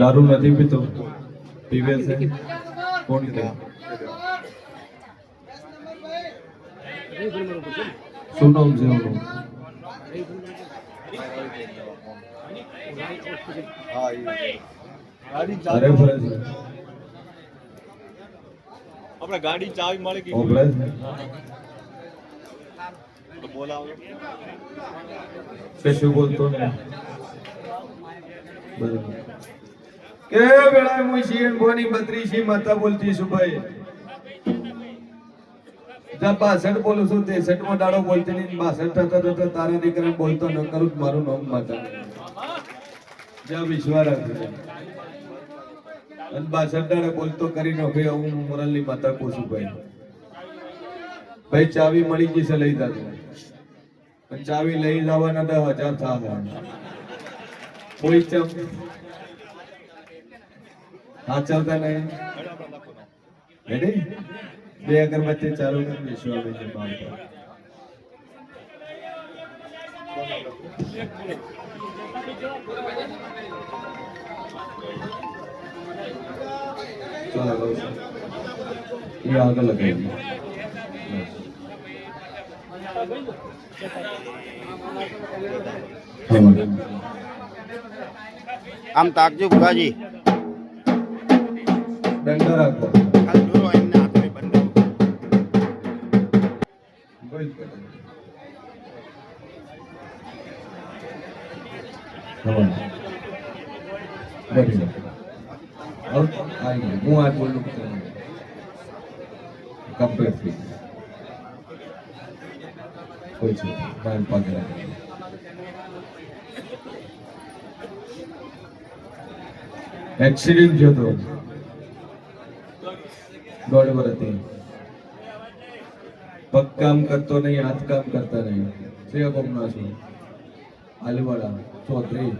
દારૂ નથી પીતો? પીવે છે? કોણ કે? શું નામ છે એનું? ઘરે ફરે છે. આપણે ગાડી ચાવી મળે કે કશું બોલતો નહીં કે વેળાએ હું શીન બોની બત્રીસી માતા બોલતી છું ભાઈ? જ્યાં બોલું છું તેસઠમાં દાડો બોલતી નહીં બાસઠ થતા થતા તારા દીકરાને બોલતો ન કરું મારું નામ માતા. જ્યાં વિશ્વાસ અને બાસઠ દાડે બોલતો કરી નાખે હું મોરલની માતા કહું છું ભાઈ. ભાઈ, ચાવી મળી જશે લઈ જાજો પણ ચાવી લઈ જવાના દસ હજાર થયા કોઈ ચમ હા ચાલતા નહીં. રેડી બે અગરબત્તી ચાલુ કરી દઈશું જે બાર પર. આગળ લગાવી આમ તાકજો ભુગાજી દંડા રાખો ખાલી દોરો એમને હાથમાં બંધાવો બોલ બોલ. ખબર. બેઠી જાઓ. આવ, આવી ગયું. હું આ બોલું કે તમે. Complete થઈ ગયું. કોઈ મારી પગે. એક્સિડન્ટ થયો હતો દોઢ વર્ષથી પગ કામ કરતો નહીં, હાથ કામ કરતા નહીં. શ્રેય કોમના છું. આલુવાડા ચૌધરી.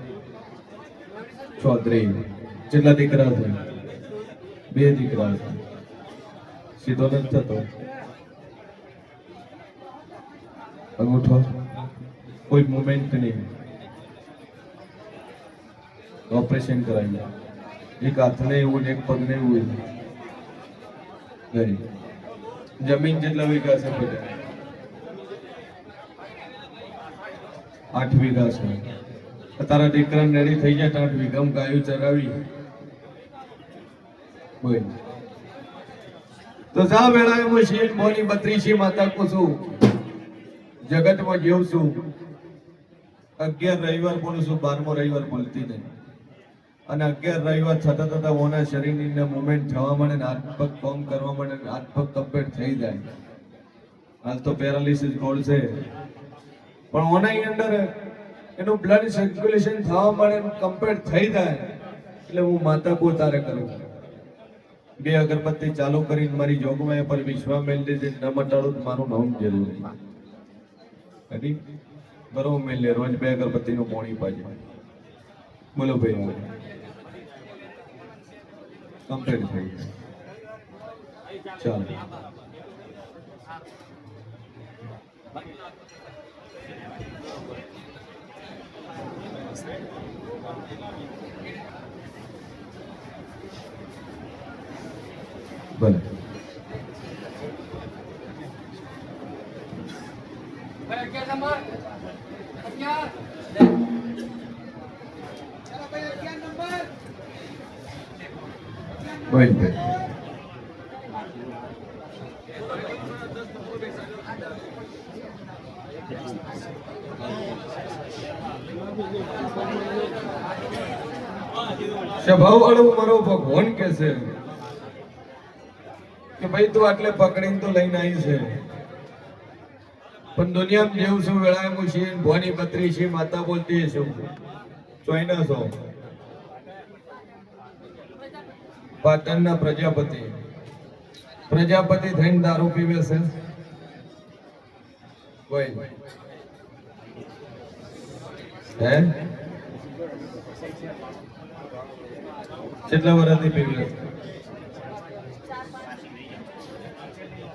ચૌધરી. કેટલા દીકરા છે. બે દીકરા છે. સીધો નથી થતો. અંગૂઠો. કોઈ મુમેન્ટ નહીં. ઓપરેશન કરાવી એક હાથને એવું ને એક પગને એવું જમીન જેટલા વીઘા આઠ વીઘા છે. તારા દીકરા રેડી થઈ જાય આઠ વીઘામાં ગાયું ચરાવી. બોલ. તો જા વેળાએ હું શીલ મોની બત્રીસી માતા કુસું જગતમાં જીવ છું. અગિયાર રવિવાર બોલું છું, બારમો રવિવાર બોલતી નહીં. અને અગિયાર રવિવાર થતા થતા ઓના શરીરની મુવમેન્ટ થવા માંડે ને હાથ પગ કામ કરવા માંડે હાથ પગ કમ્પ્લીટ થઈ જાય. હાલ તો પેરાલિસિસ ગોળ છે. પણ ઓનાની અંદર એનું બ્લડ સર્ક્યુલેશન થવા માંડે કમ્પ્લીટ થઈ જાય. એટલે હું માતા કો તારે કરું. બે અગરબત્તી ચાલુ કરીને મારી જોગમાં પર વિશ્વા દેજે ન મટાડું મારું નામ જરૂરી. બરોબર મેલે રોજ બે અગરબત્તીનું પોણી પાજે બોલો ભાઈ. કમ્પ્લીટ થઈ ગયું. ચાલો. ભલે ભાઈ સ્વભાવ વાળું મારો ભગવાન કે છે કે ભાઈ તું આટલે પકડીને તો લઈને આવી છે. પણ દુનિયામાં જેવું છું વેળાએ હું છીએ ભવાની પત્રી છે માતા બોલતી છું ચોઈના છો. પાટણના પ્રજાપતિ. પ્રજાપતિ થઈને દારૂ પીવે છે. કેટલા વર્ષથી પીવે?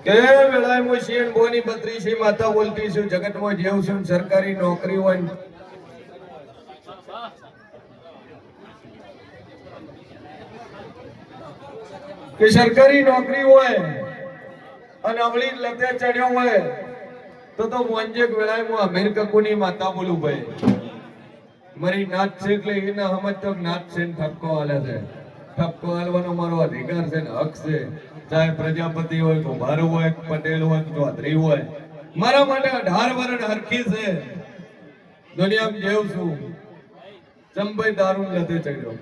કે વેળાએ હું બોલતી છું, જગતમાં જેવું છું સરકારી નોકરી હોય કે સરકારી નોકરી હોય અને અવળી લતે ચડ્યો હોય, તો તો મોંજેક વેળાએ હું અમીર કકુની માતા બોલું ભાઈ. મારી નાત છે એટલે એને સમજ તો નાત છે ને ઠપકો હાલે છે. ઠપકો હાલવાનો મારો અધિકાર છે ને હક છે. ચાહે પ્રજાપતિ હોય, કુંભાર હોય, પટેલ હોય, ચૌધરી હોય. મારા માટે અઢાર વરણ હરખી છે. દુનિયામાં જેવ છું. ચંબઈ દારૂ લતે ચડ્યો.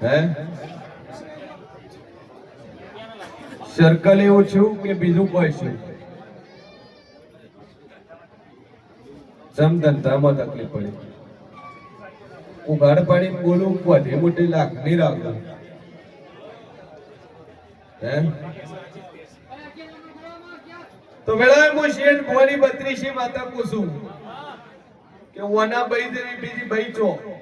હે? સર્કલ એવું છું કે બીજું કોઈ છું? સમધંધામાં તકલીફ પડી. હું ઘર પાડી બોલું વધે મોટી લાખ નહીં રાખું હે? તો વેળાએ હું શેઠ ભવાની બત્રીસી માતા પૂછું કે ઓના ભાઈ દેવી બીજી બઈ ચો હે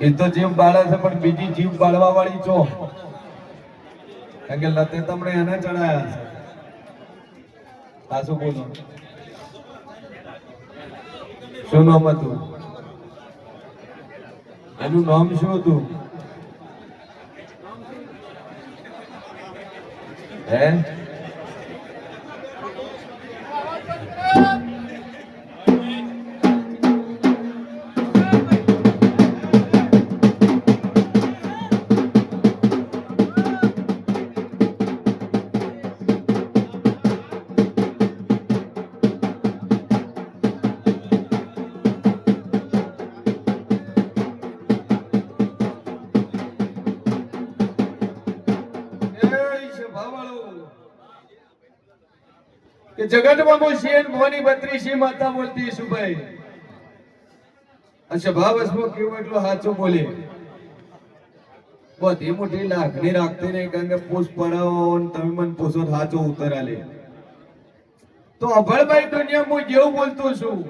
એ તો જીવ બાળે છે, પણ બીજી જીવ બાળવા વાળી છો. કારણ કે લતે તમને એને ચડાયા છે. સાસુ બોલો. શું નામ હતું? એનું નામ શું હતું? હે? કે જગતમાં મોશીએ મોની બત્રીસી માતા બોલતી સુભાઈ અચ્છા, ભાવ હસમો કેવું એટલો સાચો બોલે? બધી મોટી લાગણી રાખતી નહીં, કારણ કે પૂછ પડાવો તમે મને પૂછો સાચો ઉતર આલે. તો અભળભાઈ દુનિયા હું જેવું બોલતો છું.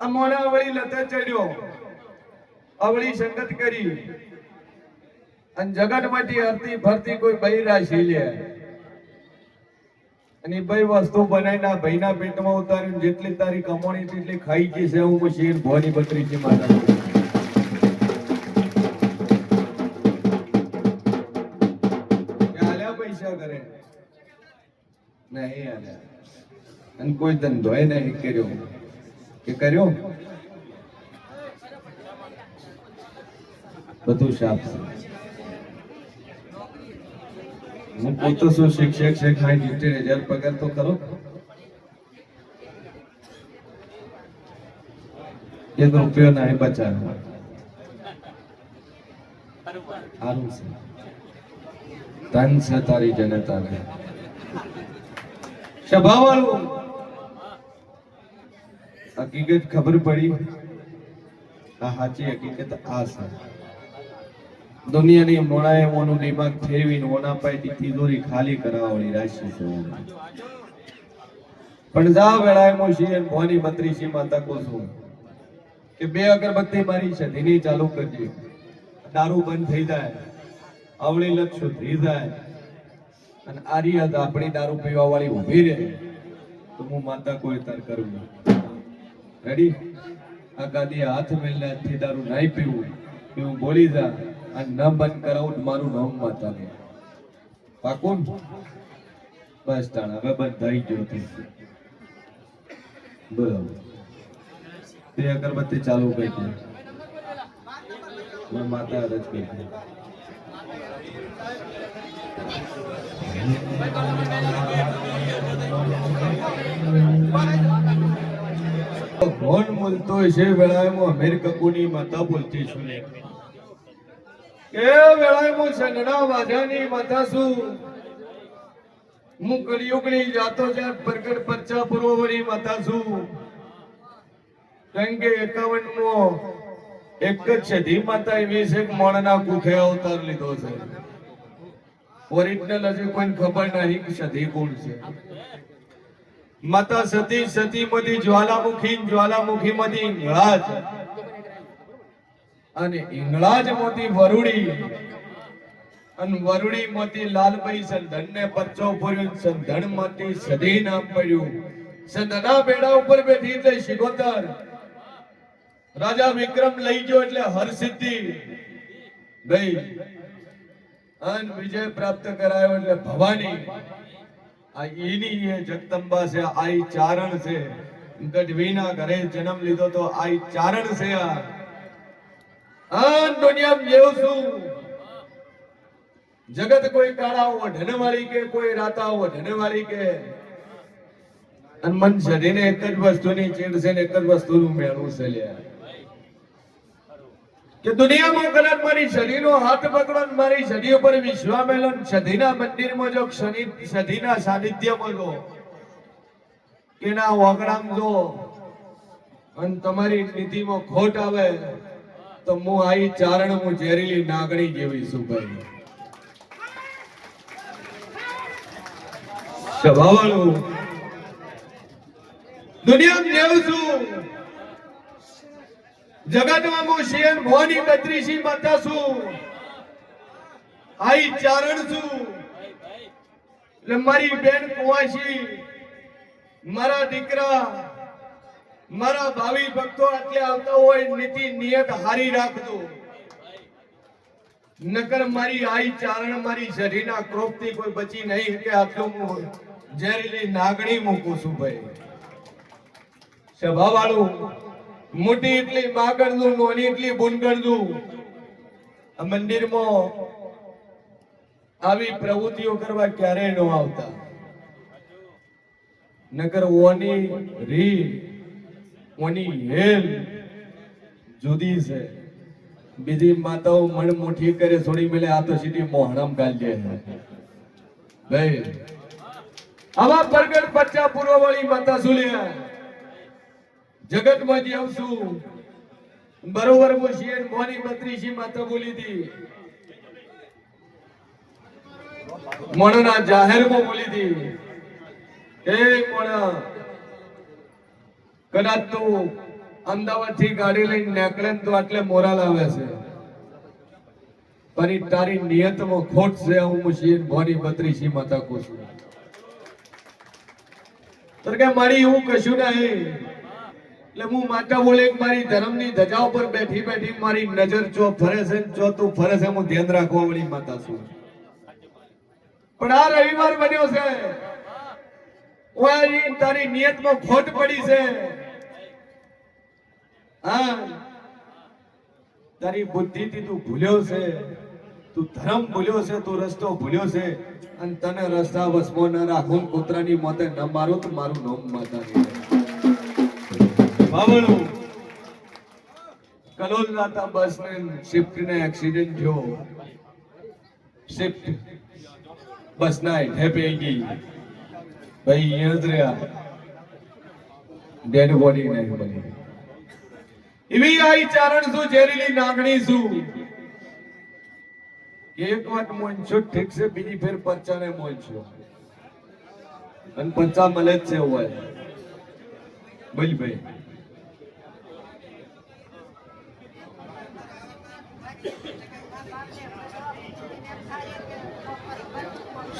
આ મોણા અવળી લતે ચડ્યો. અવળી સંગત કરી. અને જગતમાંથી હરતી ફરતી કોઈ બૈ રાશી લે. અને ભાઈ વસ્તુ બનાવીને આ ભાઈના પેટમાં ઉતારીને જેટલી તારી કમાણી તેટલી ખાઈ ગઈ છે હું શેર ભવાની બત્રી છે આલ્યા પૈસા કરે નહીં અને કોઈ ધંધોય નહીં કર્યો. કે કર્યો? બધું સાફ હું પોતે શું શિક્ષક છે ખાઈ સિત્તેર હજાર પગાર તો કરો એક રૂપિયો નહીં બચાવ્યો તન છે. તારી જનતાને સભાવાળું. હકીકત ખબર પડી? આ સાચી હકીકત આ છે. દુનિયાની મોણાએ મોનું દિમાગ ફેરવીને ઓના પાય તિજોરી ખાલી કરાવવાની રાશિ છે. પણ જા વેળાએ હું શિયન ભવાની બત્રીસી માતા કો છું. કે બે અગરબત્તી મારી છે, ધીની ચાલુ કરજે. દારૂ બંધ થઈ જાય અવળી લત થઈ જાય, અને આરી હદ આપણી દારૂ પીવા વાળી ઊભી રહે. તો હું માતા કોઈ તર કરું રેડી આ ગાદી હાથ મેલ્યા થી દારૂ નહીં પીવું. એવું બોલી જા. અને ન બંધ કરાવું મારું નામ માતા લે પાકું બસ તાણ, હવે બંધાઈ ગયો બરાબર. તે અગરબત્તી ચાલુ કરી દે. માતા અરજ કરી દે કોણ બોલતો છે વેળાએમાં અમેરિકા કકુની માતા બોલતી છું છે. છું છે અવતાર લીધો છે. ઓરિજિનલ હજી કોઈને ખબર નહીં કે સધી કોણ છે. માતા સતી સતીમતી જ્વાલામુખી જ્વાલામુખીમાંથી ઇંગળાજ અને ઇંગળાજ મોતી વરુડી અને વરુડી મોતી લાલભાઈ સંધન ને પરચો પૂર્યો સંધન મોતી સદી નામ પડ્યું સંધના બેડા ઉપર બેઠી એટલે શિગોતર. રાજા વિક્રમ લઈ ગયો એટલે હરસિદ્ધિ ગઈ. અન વિજય પ્રાપ્ત કરાયો એટલે ભવાની. આ ઈની એ જગદંબા છે, આ ચારણ છે. ગઢવીના ઘરે જન્મ લીધો તો આ ચારણ છે આ. અન દુનિયામાં જેવું છું. જગત કોઈ કાળા ઓઢને વાળી કે કોઈ રાતા ઓઢને વાળી કે. અને મન શરીરને એક જ વસ્તુની ચીડ છે ને એક જ વસ્તુનું મેળવું છે લ્યા. કે દુનિયામાં કદાચ મારી શરીરનો હાથ પકડો મારી શરીર ઉપર વિશ્વા મેલો ને સદીના મંદિરમાં જો શનિ સધીના સાનિધ્યમાં જો. કેના ઓગણામ જો. અને તમારી નીતિમાં ખોટ આવે. તો હું આઈ ચારણ હું ઝેરીલી નાગણી જેવી છું ભાઈ. સ્વભાવવાળું દુનિયા જેવું છું. જગતમાં હું શિયન ભવાની બત્રીસી માતા છું. આઈ ચારણ છું. એટલે મારી બેન કુવાસી મારા દીકરા મારા ભાવિ ભક્તો આટલે આવતા હોય, નીતિ નિયત હારી રાખજો. નકર મારી આઈ ચારણ મારી શરીરના ક્રોપથી કોઈ બચી નહીં કે આટલું હું ઝેરીલી નાગણી મૂકું છું ભાઈ. સભાવાળું, મોટી એટલી માગણનું, નોની એટલી બુનગણનું, આ મંદિરમાં આવી પ્રવૃત્તિઓ કરવા ક્યારેય ન આવતા. નકર ઓની રી ઓની હેલ જુદી છે? બીજી માતાઓ મણ મોઠી કરે છોડી મેલે આ તો સીધી મોહણમ ભાઈ આવા પ્રગટ બચ્ચા પૂર્વવાળી માતા સુલ્યા. જગતમાં જે આવશું. બરોબર હું મોની બત્રીસી માતા બોલી હતી. મણના જાહેરમાં બોલી હતી. એ મોણા કદાચ તું અમદાવાદથી ગાડી લઈને નીકળે તો આટલે મોરાલ આવે છે. પણ તારી નિયતમાં ખોટ છે, હું મુશીન ભોની બત્રીસી માં કહું છું. તો કે મારી એવું કશું નહીં. એટલે હું માતા બોલે મારી ધર્મની ધજા ઉપર બેઠી બેઠી મારી નજર ચો ફરે છે જો તું ફરે છે હું ધ્યાન રાખવા વાળી માતા છું. પણ આ રવિવાર બન્યો છે. તારી નિયતમાં ખોટ પડી છે. હા. તારી બુદ્ધિથી તું ભૂલ્યો છે, તું ધર્મ ભૂલ્યો છે, તું રસ્તો ભૂલ્યો છે, અને તને રસ્તા વસમો ન રાખું, કૂતરાની મોતે ન મારું, તો મારું નામ માતા બાવણું કલોલ નાતા બસ ને શિફ્ટ ને એક્સિડન્ટ થયો. શિફ્ટ. બસ ના હેઠે ગઈ. ભાઈ, અહીંયા રહ્યા. ડેડ બોડી નહીં બની. એવી આઈ ચારણ શું, ઝેરીલી નાગણી શું? એક વાત મોનશો ઠીક છે, બીજી ફેર પચ્ચાને મોનશો અને પંચા મળે જ છે હોય. બોલ ભાઈ.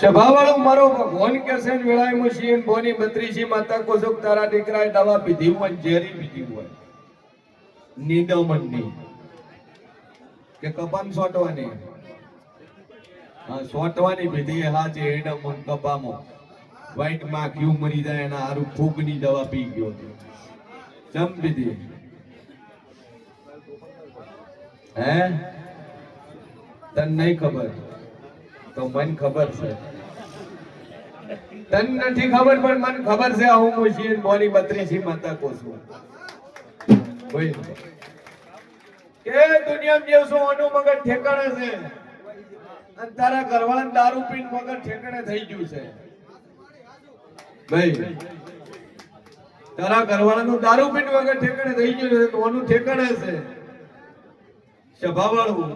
સભાવાળો મારો ભગવાન કે છે વેળાએ મુશીન, બોની બત્રીસી માતા, કોસુક, તારા દીકરાએ દવા પીધી હોય ઝેરી પીધી હોય. નિંદમણની. કે કપામ સોટવાની? હા, સોટવાની પીધી હા છે એના કપામો. વાઈટમાં ક્યુ મરી જાય એના હારું ફૂગની દવા પી ગયો હતો. જમ પીધી હે? તને નહીં ખબર? તો મને ખબર છે. તન નથી ખબર, પણ મને ખબર છે હું મોની બોની બત્રીસી માતા કો છું. કોઈ કે દુનિયામાં જેવું સોનું મગર ઠેકાણે છે? અને તારા ઘરવાળા દારૂ પીને મગર ઠેકાણે થઈ ગયું છે. ભાઈ, તારા ઘરવાળાનું દારૂ પીને વગર ઠેકાણે થઈ ગયું છે, તો ઠેકાણે છે. સભાવાળું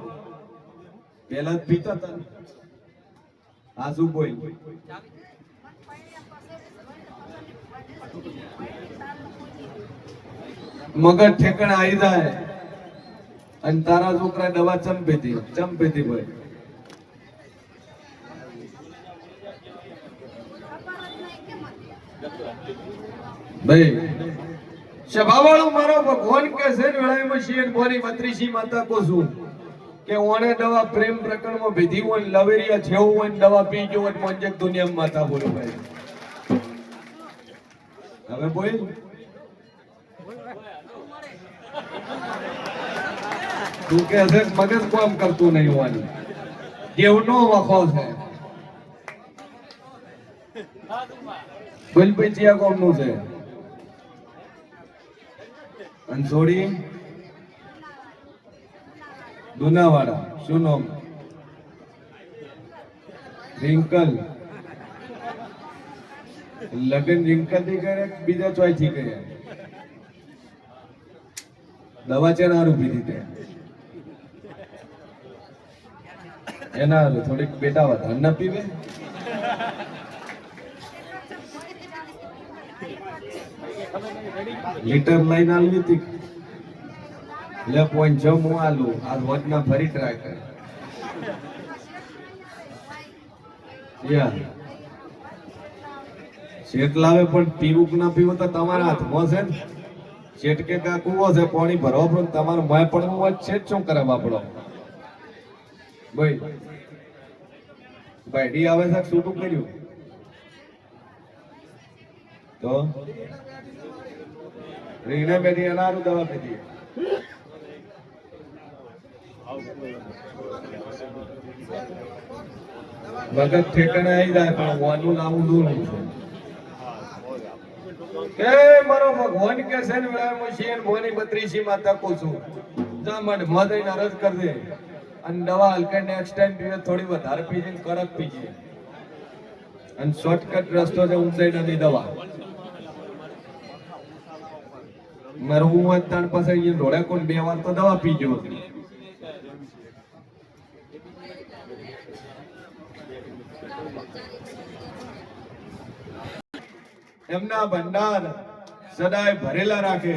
પેલા જ પીતા હતા. આ શું બોલ? મગજ ઠેકણે આવી જાય. અને તારા છોકરા દવા ચંપેતી ચંપેતી ભાઈ ભાઈ, સભાવાળો મારો ભગવાન કે છે વેળાઈમાં શેઠ બોરી બત્રીસી માતા કો છું કે ઓણે દવા પ્રેમ પ્રકરણમાં ભીધી હોય લવેરિયા છેવું હોય દવા પી ગયો હોય મોંજક દુનિયામાં માતા બોલો ભાઈ. હવે બોલ. તું કે છે, મગજ કોમ કરતું નહીં હોવાનું. દેવનો વખો છે બોલ ભાઈ ચિયા કોમનું છે. અંસોડી દુનાવાડા, શું નામ? રિંકલ. લગન રિંકલથી કરે બીજા ચોયથી કરે દવા ચેનારું પીધી રૂપી એના થોડીક બેટા વધારે ના પીવે? લીટર લઈને આવી હતી. લે પોઈન્ટ છ હું આલું, આ વજના ફરી ટ્રાય કર યા. શેઠ લાવે પણ પીવું ના પીવું તો તમારા હાથમાં છે ને. શેટ કે કા કૂવો છે, પાણી ભરવા પણ તમારું મોય પડવું હોય છે શું કરે બાપડો? ભાઈ ભાઈડી આવે છે છૂટું કર્યું. તો? રીને બેઠી એનારું દવા પીધી મગજ ઠેકાણે આવી જાય, પણ વાનું નામું દૂર છે. એ મારો ભગવાન કે છે ને વેળા મશીન ભોની બત્રીસી માં તકું છું. જા મડ મદઈ ના રસ કરી દે અને દવા હલકે નેક્સ્ટ ટાઈમ પીવે, થોડી વધારે પીજે કડક પીજે. અને શોર્ટકટ રસ્તો છે ઊંચાઈ નદી દવા. મરવું હોય ત્રણ પાસે અહીંયા ઢોળે કોણ, બે વાર તો દવા પીજો એમના ભંડાર સદાય ભરેલા રાખે.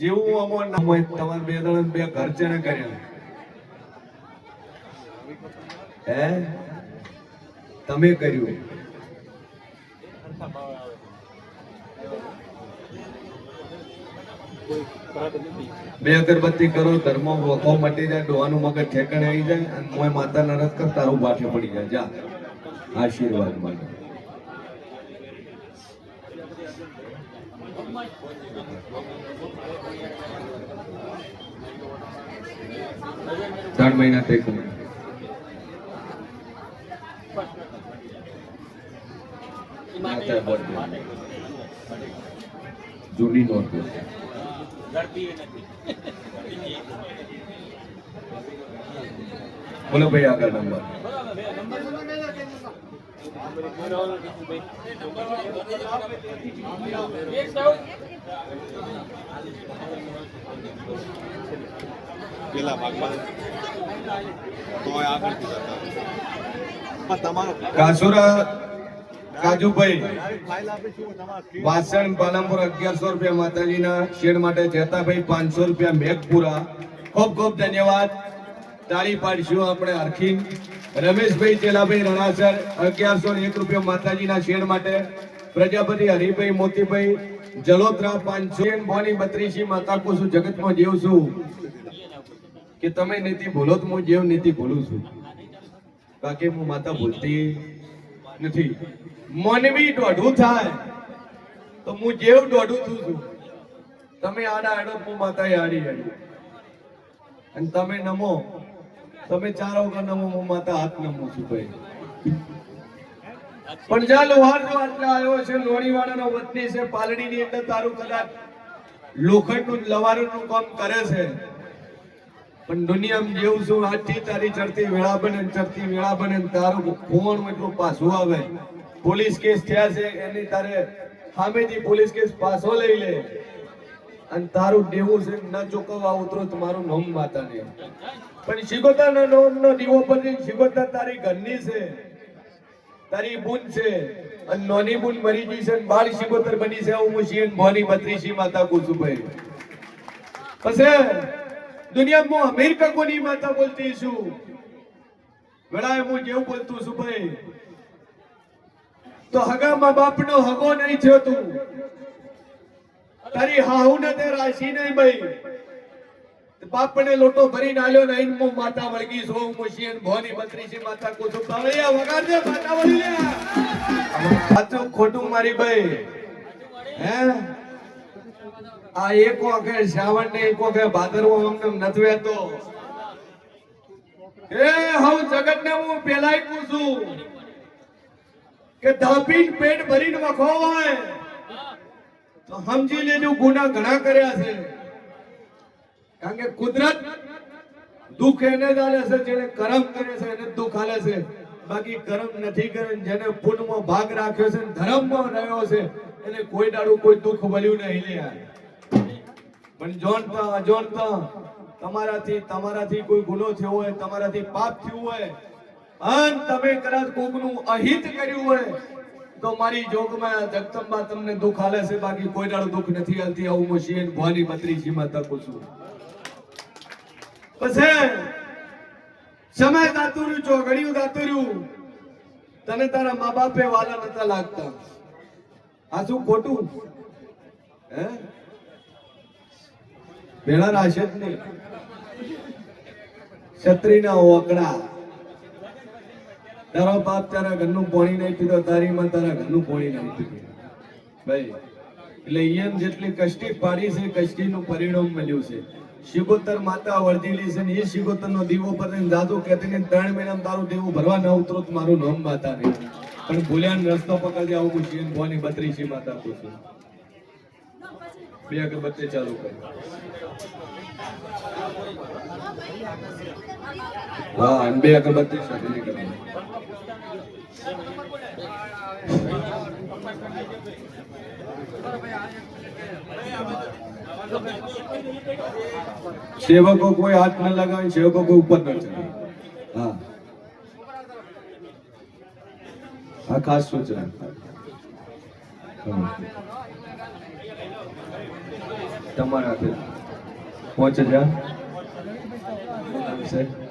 જેવું અમો ના હોય તમારે બે ત્રણ બે ઘર છે ને કર્યા. હે? તમે કર્યું. બે અગરબત્તી કરો, ધર્મ વખો મટી જાય ડોવાનું મગજ ઠેકણે આવી જાય, અને મોય માતા નરસ કર, તારું બાઠે પડી જાય. જા. આશીર્વાદ માટે ત્રણ મહિના ટેકું માતા birthday. જૂની નોટ બોલો. ભાઈ આગળ નંબર. પેલા ભાગમાં તોય આગળ કાસુરા તમારા વાસણ પાલનપુર અગિયારસો રૂપિયા માતાજીના શેડ માટે જેતાભાઈ પાંચસો રૂપિયા મેઘપુરા. ખૂબ ખૂબ ધન્યવાદ. તાળી પાડશું આપણે અરખીન. રમેશભાઈ ચેલાભાઈ રણાસર, અગિયારસો એક રૂપિયા માતાજીના શેડ માટે. પ્રજાપતિ હરિભાઈ મોતીભાઈ, જલોત્રા પાંચસો. બોની બત્રીસી માતા કુસુ જગતમાં જીવ છું. કે તમે નીતિ ભૂલો તો હું જેવ નીતિ ભૂલું છું. બાકી હું માતા ભૂલતી નથી. મનવી દોઢું થાય. તો હું જેવ દોઢું છું છું તમે આડા આડો માતા આડી આડી. અને તમે નમો. તમે ચારો વગર નમો, હું માતા હાથ નમો છું ભાઈ. પણ જ્યાં લોહાર જો આટલા આવ્યો છે, લોણીવાડાનો વતની છે, પાલડીની અંદર તારું કદાચ લોખંડનું, લવારનું કામ કરે છે. પણ દુનિયામાં જેવું છું આજથી તારી ચડતી વેળા બને ચડતી વેળા બને તારું કોણ એટલું પાછું આવે. પોલીસ કેસ થયા છે, એની તારે સામેથી પોલીસ કેસ પાછો લઈ લે. અને તારું દેવું છે ન ચૂકવવા ઉતરો તમારું મારું નામ માતા ને પણ શિગોતા ના નોમ નો દીવો પછી શિગોતા તારી ઘરની છે. તારી બુન છે. અને નોની બુન મરી ગઈ છે બાળ શિગોતર બની છે. હું મુશીન ભોની બત્રીસી માતા કુસુભાઈ પછી દુનિયામાં અમેરિકા કોની માતા બોલતી છું? વેળાએ હું જેવું બોલતું છું, ભાઈ. તો હગા મા બાપનો હગો નહીં થયો તું. તારી હાહુ ને તે રાશી નહીં ભાઈ બાપને લોટો ભરીને આલ્યો ને આઈન મું માતા વળગી સો મુશિયન ભોની બત્રીસી માતા કુસુમ પાવળિયા વગાડજે માતા વળિયા સાચું ખોટું મારી ભાઈ. હે? આ એક વખત શ્રાવણ ને એક વખત ભાદરવો અમને નથવે તો એ હું જગત ને હું પેલાય પૂછું કે ધાપીન પેટ ભરીને વખો હોય તો સમજી લેજો ગુના ઘણા કર્યા છે. કારણ કે કુદરત દુઃખ એને જ આલે છે, જેને કરમ કરે છે એને દુઃખ આલે છે. બાકી કરમ નથી કરે જેને પુણ્યમાં ભાગ રાખ્યો છે ધર્મમાં રહ્યો છે, એને કોઈ દાડું કોઈ દુઃખ મળ્યું નહીં લે. પણ જોનતા, અજોનતા, તમારાથી તમારાથી કોઈ ગુનો થયો હોય, તમારાથી પાપ થયું હોય, અન તમે કદાચ કોકનું અહિત કર્યું હોય, તો મારી જોગમાં જગતંબા તમને દુઃખ હાલે છે, બાકી કોઈ દાડો દુઃખ નથી હાલતી આવું હું શિયન ભવાની બત્રીસીમાં તકું છું. પછી સમય દાતુર્યું ચોઘડિયું દાતુર્યું તને તારા મા બાપે વાલા નતા લાગતા. આ શું ખોટું? હે? ભેળા નહીં. ક્ષત્રિયના ઓકડા. તારો બાપ તારા ઘરનું પાણી નહીં પીધો, તારી માં તારા ઘરનું પાણી નહીં પીધું. ભાઈ, એટલે એમ જેટલી કષ્ટી પાડી છે, કષ્ટીનું પરિણામ મળ્યું છે. શિગોતર માતા વર્ધેલી છે ને એ શિગોતર નો દીવો પર દાદુ કહેતી ને ત્રણ મહિનામાં તારું દેવું ભરવા ન ઉતરો મારું નામ માતા નહીં. પણ ભૂલ્યા રસ્તો પકડી આવું હું શિયન ભવાની બત્રીસી માતા પૂછું. બે અગરબત્તી ચાલુ કરી. હા અને બે અગરબત્તી સાથે સેવકો કોઈ હાથ ન લગાવે, સેવકો કોઈ ઉપર ન ચડે હા. આ ખાસ સૂચના. તમારા પહોંચે હજાર Is it?